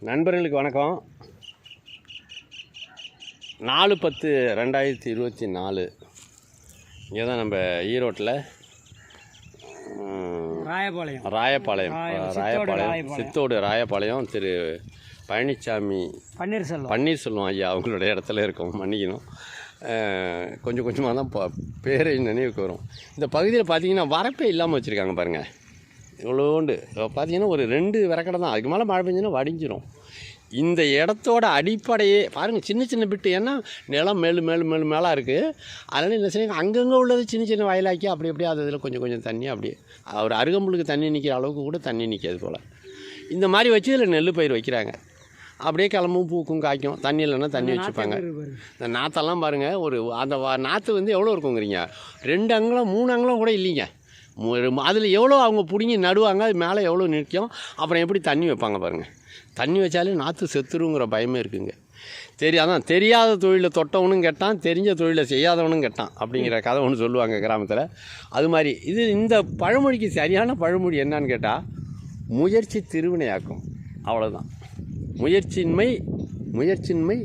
நண்பர்களுக்கு வணக்கம். நாலு பத்து ரெண்டாயிரத்தி இருபத்தி நாலு. இங்கே தான் நம்ம ஈரோட்டில் ராயபாளையம். ராயப்பாளையம் ராய- சித்தோடு ராயப்பாளையம் திரு பழனிசாமி பன்னீர்செல்வம். பன்னீர்செல்வம் ஐயா அவங்களோட இடத்துல இருக்கோம் மன்னிக்கணும். கொஞ்சம் கொஞ்சமாக தான் ப பேரை நினைவுக்கு வரும். இந்த பகுதியில் பார்த்தீங்கன்னா வரப்பே இல்லாமல் வச்சுருக்காங்க பாருங்கள் இவ்வளோண்டு பார்த்தீங்கன்னா ஒரு ரெண்டு விறக்கடை தான். அதுக்கு மேலே மழை பெஞ்சுன்னா வடிஞ்சிரும். இந்த இடத்தோட அடிப்படையே பாருங்கள் சின்ன சின்ன பிட்டு. ஏன்னா நிலம் மேலும் மேலும் மேலும் மேலே இருக்குது அதனால் என்ன செய்யுங்க அங்கங்கே உள்ளது சின்ன சின்ன வயலாக்கி அப்படி அப்படியே அது இதில் கொஞ்சம் கொஞ்சம் தண்ணி அப்படியே ஒரு அருகம்புலுக்கு தண்ணி நிற்கிற அளவுக்கு கூட தண்ணி நிற்காது போல். இந்த மாதிரி வச்சு இதில் நெல் பயிர் வைக்கிறாங்க. அப்படியே கிளம்பும் பூக்கும் காய்க்கும். தண்ணி இல்லைன்னா தண்ணி வச்சுப்பாங்க. இந்த நாற்றெல்லாம் பாருங்கள் ஒரு அந்த நாற்று வந்து எவ்வளோ இருக்குங்கிறீங்க? ரெண்டு அங்குலம் மூணு அங்குலம் கூட இல்லைங்க. அதில் எவ்வளோ அவங்க பிடுங்கி நடுவாங்க அது மேலே எவ்வளோ நிற்கும் அப்புறம் எப்படி தண்ணி வைப்பாங்க பாருங்கள் தண்ணி வச்சாலே நாற்று செத்துருங்கிற பயமே இருக்குங்க. தெரி அதான் தெரியாத தொழிலை தொட்டவனும் கேட்டான் தெரிஞ்ச தொழிலை செய்யாதவனும் கேட்டான் அப்படிங்கிற கதை ஒன்று சொல்லுவாங்க கிராமத்தில். அது மாதிரி இது இந்த பழமொழிக்கு சரியான பழமொழி என்னன்னு கேட்டால் முயற்சி திருவினையாக்கும். அவ்வளோதான் முயற்சியின்மை முயற்சியின்மை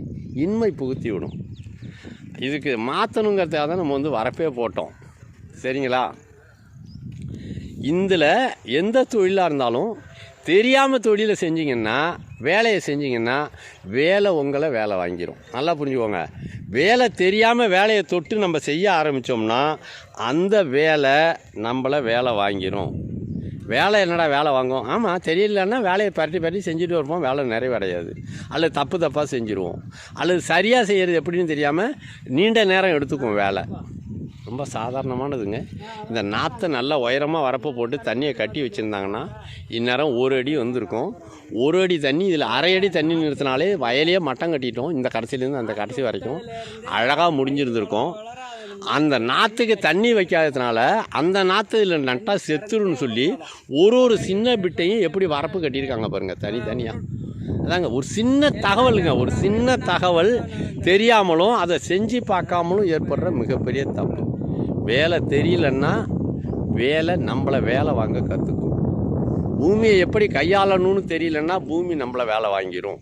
இன்மை புகுத்தி விடும். இதுக்கு மாற்றணுங்கிறதுக்காக தான் நம்ம வந்து வரப்பே போட்டோம். சரிங்களா? இதில் எந்த தொழிலாக இருந்தாலும் தெரியாமல் தொழிலை செஞ்சிங்கன்னா வேலையை செஞ்சிங்கன்னா வேலை உங்களை வேலை வாங்கிடும் நல்லா புரிஞ்சுக்கோங்க. வேலை தெரியாமல் வேலையை தொட்டு நம்ம செய்ய ஆரம்பித்தோம்னா அந்த வேலை நம்மளை வேலை வாங்கிடும் வேலை என்னடா வேலை வாங்கும்? ஆமாம் தெரியலன்னா வேலையை பரட்டி பரட்டி செஞ்சுட்டு இருப்போம் வேலை நிறைவடையாது. அல்லது தப்பு தப்பாக செஞ்சுருவோம். அல்லது சரியாக செய்கிறது எப்படின்னு தெரியாமல் நீண்ட நேரம் எடுத்துக்கும் வேலை. ரொம்ப சாதாரணமானதுங்க. இந்த நாற்றை நல்லா உயரமாக வரப்பு போட்டு தண்ணியை கட்டி வச்சுருந்தாங்கன்னா இந்நேரம் ஒரு அடி வந்திருக்கும். ஒரு அடி தண்ணி இதில் அரை அடி தண்ணி நிறுத்தினாலே வயலையே மட்டம் கட்டிட்டோம். இந்த கடைசியிலேருந்து அந்த கடைசி வரைக்கும் அழகாக முடிஞ்சிருந்துருக்கும். அந்த நாற்றுக்கு தண்ணி வைக்காததுனால அந்த நாற்று இதில் நட்டால் செத்துருன்னு சொல்லி ஒரு ஒரு சின்ன பிட்டையும் எப்படி வரப்பு கட்டியிருக்காங்க பாருங்கள் தனித்தனியாக அதாங்க ஒரு சின்ன தகவலுங்க. ஒரு சின்ன தகவல் தெரியாமலும் அதை செஞ்சு பார்க்காமலும் ஏற்படுற மிகப்பெரிய தப்பு. வேலை தெரியலன்னா வேலை நம்மளை வேலை வாங்க கற்றுக்கும் பூமியை எப்படி கையாளணும்னு தெரியலன்னா பூமி நம்மளை வேலை வாங்கிடும்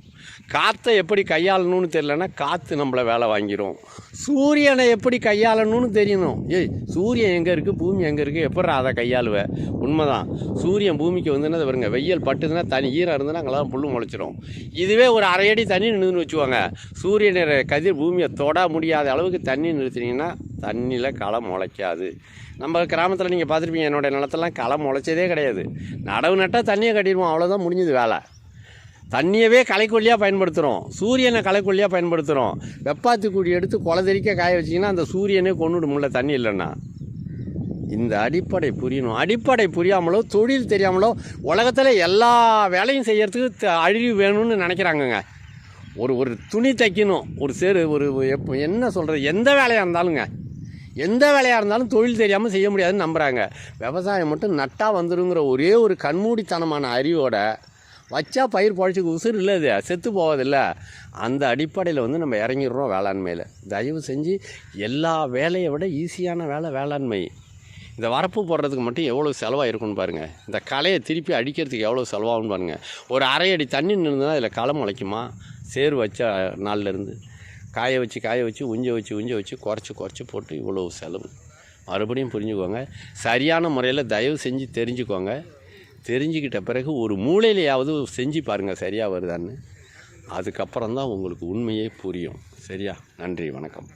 காற்றை எப்படி கையாளணும்னு தெரியலன்னா காற்று நம்மளை வேலை வாங்கிடும் சூரியனை எப்படி கையாளணும்னு தெரியணும். ஏய் சூரியன் எங்கே இருக்குது பூமி எங்கே இருக்குது எப்படி அதை கையாளுவ? உண்மைதான். சூரியன் பூமிக்கு வந்துன்னா அது பாருங்க வெயில் பட்டுதுன்னா தனி ஈரம் இருந்ததுன்னா அங்கெல்லாம் புல் முளைச்சிரும். இதுவே ஒரு அரை அடி தண்ணி நின்றுன்னு வச்சுக்கோங்க. சூரியன் கதிர் பூமியை தொட முடியாத அளவுக்கு தண்ணி நிறுத்தினீங்கன்னா தண்ணியில் களை முளைக்காது. நம்ம கிராமத்தில் நீங்கள் பார்த்துருப்பீங்க என்னோட நிலத்தெல்லாம் களை முளைச்சதே கிடையாது. நடவு நட்டால் தண்ணியை கட்டிடுவோம் அவ்வளோதான் முடிஞ்சது வேலை. தண்ணியவே களைக்கொல்லியாக பயன்படுத்துகிறோம் சூரியனை களைக்கொல்லியாக பயன்படுத்துகிறோம் வெப்பாத்துக்குடி கூடி எடுத்து குலதெரிக்க காய வச்சிங்கன்னா அந்த சூரியனே கொண்டுடும்ல தண்ணி இல்லைன்னா. இந்த அடிப்படை புரியணும். அடிப்படை புரியாமலோ தொழில் தெரியாமலோ உலகத்தில் எல்லா வேலையும் செய்கிறதுக்கு த- அழிவு வேணும்னு நினைக்கிறாங்கங்க. ஒரு ஒரு துணி தைக்கணும். ஒரு சேரு ஒரு எப்போ என்ன சொல்கிறது எந்த வேலையாக இருந்தாலுங்க. எந்த வேலையாக இருந்தாலும் தொழில் தெரியாமல் செய்ய முடியாதுன்னு நம்புகிறாங்க விவசாயம் மட்டும் நட்டாக வந்துருங்கிற ஒரே ஒரு கண்மூடித்தனமான அறிவோட வச்சா பயிர் பழச்சிக்கு உசுறு இல்லை அது செத்து போவதில்ல. அந்த அடிப்படையில் வந்து நம்ம இறங்கிடுறோம் வேளாண்மையில். தயவு செஞ்சு எல்லா வேலையை விட ஈஸியான வேலை வேளாண்மை. இந்த வரப்பு போடுறதுக்கு மட்டும் எவ்வளோ செலவாக இருக்கும்னு பாருங்கள் இந்த களையை திருப்பி அடிக்கிறதுக்கு எவ்வளோ செலவாகும்னு பாருங்கள் ஒரு அரை அடி தண்ணி நின்றுனா அதில் களை முளைக்குமா? சேர் வச்ச நாள்லேருந்து காய வச்சு காய வச்சு உஞ்ச வச்சு உஞ்ச வச்சு குறைச்சி குறைச்சி போட்டு இவ்வளோ செலவு. மறுபடியும் புரிஞ்சுக்கோங்க. சரியான முறையில் தயவு செஞ்சு தெரிஞ்சுக்கோங்க. தெரிஞ்சுக்கிட்ட பிறகு ஒரு மூலையிலையாவது செஞ்சு பாருங்கள் சரியாக வருதான்னு. அதுக்கப்புறம் தான் உங்களுக்கு உண்மையே புரியும். சரியா? நன்றி வணக்கம்.